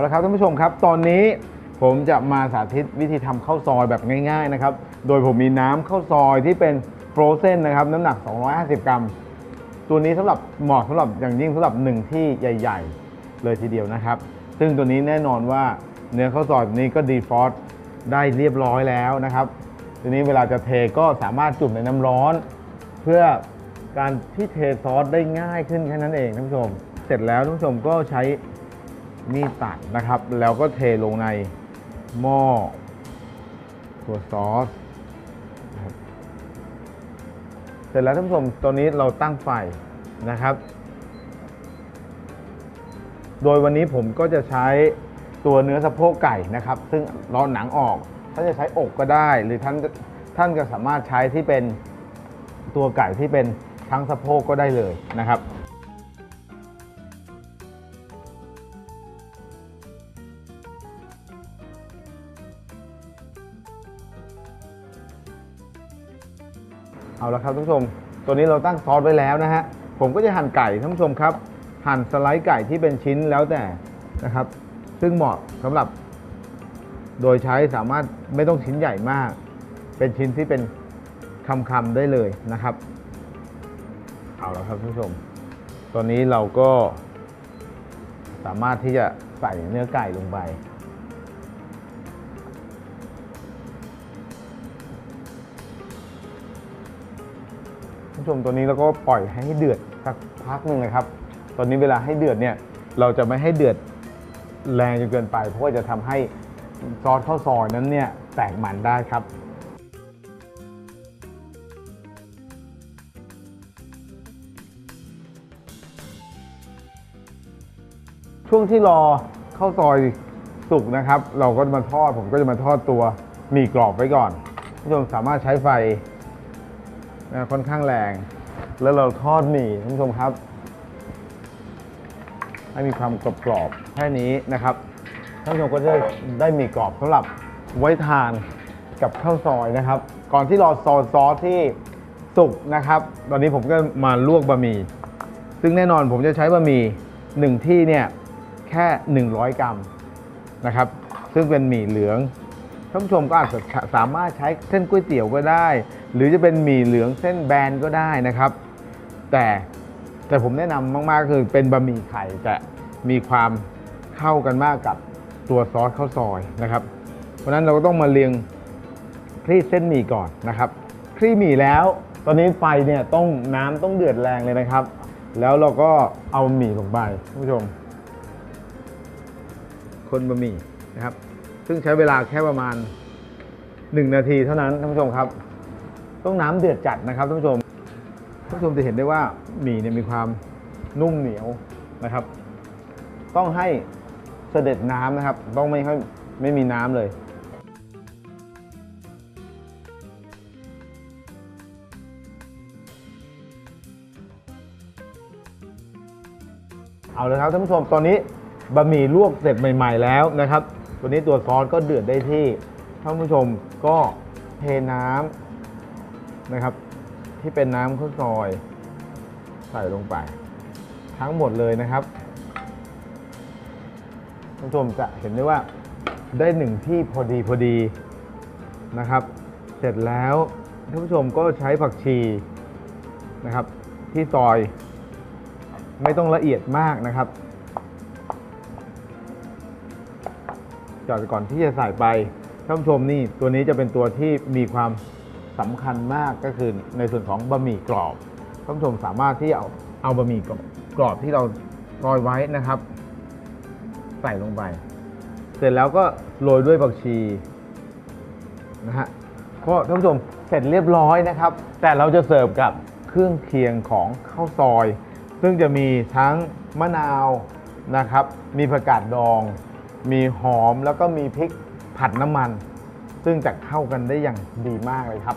เอาละครับท่านผู้ชมครับตอนนี้ผมจะมาสาธิตวิธีทำข้าวซอยแบบง่าย ๆนะครับ โดยผมมีน้ำข้าวซอยที่เป็นโฟรเซนนะครับน้ำหนัก 250 กรัม ตัวนี้สำหรับเหมาะสำหรับอย่างยิ่งสำหรับหนึ่งที่ใหญ่ ๆ เลยทีเดียวนะครับ ซึ่งตัวนี้แน่นอนว่าเนื้อข้าวซอยนี้ก็ดีฟรอสได้เรียบร้อยแล้วนะครับ ทีนี้เวลาจะเทก็สามารถจุ่มในน้ำร้อน เพื่อการที่เทซอสได้ง่ายขึ้นแค่นั้นเองท่านผู้ชม เสร็จแล้วท่านผู้ชมก็ใช้ มีดตัดนะครับ แล้วก็เทลงในหม้อตัวซอสเสร็จแล้วท่านผู้ชมตอนนี้เราตั้งไฟนะครับ โดยวันนี้ผมก็จะใช้ตัวเนื้อสะโพกไก่นะครับ ซึ่งราหนังออกท่านจะใช้อกก็ได้ หรือท่านท่านก็สามารถใช้ที่เป็นตัวไก่ที่เป็นทั้งสะโพกก็ได้เลยนะครับ เอาละครับท่านผู้ชม ตัวนี้เราตั้งซอสไว้แล้วนะฮะ ผมก็จะหั่นไก่ท่านผู้ชมครับ หั่นสไลด์ไก่ที่เป็นชิ้นแล้วแต่นะครับ ซึ่งเหมาะสำหรับ โดยใช้สามารถไม่ต้องชิ้นใหญ่มาก เป็นชิ้นที่เป็นคำๆได้เลยนะครับ เอาละครับท่านผู้ชม ตอนนี้เราก็สามารถที่จะใส่เนื้อไก่ลงไป ผู้ชมตัวนี้เราก็ปล่อยให้เดือดสักพักหนึ่งนะครับ ตอนนี้เวลาให้เดือดเนี่ยเราจะไม่ให้เดือดแรงจนเกินไป เพราะว่าจะทำให้ซอสข้าวซอยนั้นเนี่ยแตกมันได้ครับช่วงที่รอข้าวซอยสุกนะครับ เราก็จะมาทอดผมก็จะมาทอดตัวหมี่กรอบไว้ก่อนท่านผู้ชมสามารถใช้ไฟ นะค่อนข้างแรง แล้วเราทอดหมี่ท่านผู้ชมครับ ให้มีความกรอบๆแค่นี้นะครับท่านผู้ชมก็จะได้หมี่กรอบสำหรับไว้ทานกับข้าวซอยนะครับ ก่อนที่รอซอสซอสที่สุกนะครับ ตอนนี้ผมก็มาลวกบะหมี่ซึ่งแน่นอนผมจะใช้บะหมี่หนึ่งที่เนี่ยแค่ 100 กรัมนะครับ ซึ่งเป็นหมี่เหลืองท่านผู้ชมก็อาจจะสามารถใช้เส้นก๋วยเตี๋ยวก็ได้ หรือจะเป็นหมี่เหลืองเส้นแบนก็ได้นะครับ แต่แต่ผมแนะนำมากๆคือเป็นบะหมี่ไข่จะมีความเข้ากันมากกับตัวซอสข้าวซอยนะครับ เพราะนั้นเราก็ต้องมาเรียงคลี่เส้นหมี่ก่อนนะครับ คลี่หมี่แล้ว ตอนนี้ไฟเนี่ยต้องน้ำต้องเดือดแรงเลยนะครับ แล้วเราก็เอาหมี่ลงไปท่านผู้ชม คนบะหมี่นะครับ ซึ่งใช้เวลาแค่ประมาณ 1 นาทีเท่านั้นท่านผู้ชมครับ ต้องน้ำเดือดจัดนะครับท่านผู้ชมท่านผู้ชมจะเห็นได้ว่าหมี่เนี่ยมีความนุ่มเหนียวนะครับ ต้องให้เสด็จน้ำนะครับ ต้องไม่ให้ไม่มีน้ำเลยเอาเลยครับท่านผู้ชมตอนนี้บะหมี่ลวกเสร็จใหม่ ๆ แล้วนะครับ ตัวนี้ตัวซอสก็เดือดได้ที่ท่านผู้ชมก็เทน้ำ นะครับ ที่เป็นน้ำข้าวซอยใส่ลงไป ทั้งหมดเลยนะครับท่านผู้ชมจะเห็นได้ว่าได้หนึ่งที่พอดีพอดีนะครับ เสร็จแล้วท่านผู้ชมก็ใช้ผักชีนะครับ ที่ซอยไม่ต้องละเอียดมากนะครับจอดก่อนที่จะใส่ไปท่านผู้ชมนี่ตัวนี้จะเป็นตัวที่มีความ สำคัญมากก็คือในส่วนของบะหมี่กรอบท่านผู้ชมสามารถที่เอาเอาบะหมี่กรอบที่เราซอยไว้นะครับ ใส่ลงไป เสร็จแล้วก็โรยด้วยผักชีนะฮะก็ท่านผู้ชมเสร็จเรียบร้อยนะครับ แต่เราจะเสิร์ฟกับเครื่องเคียงของข้าวซอย ซึ่งจะมีทั้งมะนาวนะครับ มีผักกาดดอง มีหอมแล้วก็มีพริกผัดน้ำมัน ซึ่งจะเข้ากันได้อย่างดีมากเลยครับ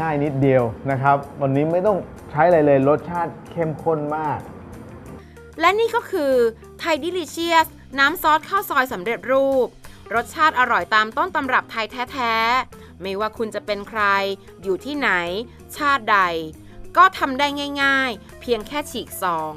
ง่ายนิดเดียวนะครับ วันนี้ไม่ต้องใช้อะไรเลยรสชาติเข้มข้นมาก และนี่ก็คือไทยดิลิเชียสน้ำซอสข้าวซอยสำเร็จรูป รสชาติอร่อยตามต้นตำรับไทยแท้ ๆ ไม่ว่าคุณจะเป็นใคร อยู่ที่ไหน ชาติใด ก็ทำได้ง่าย ๆ เพียงแค่ฉีกซอง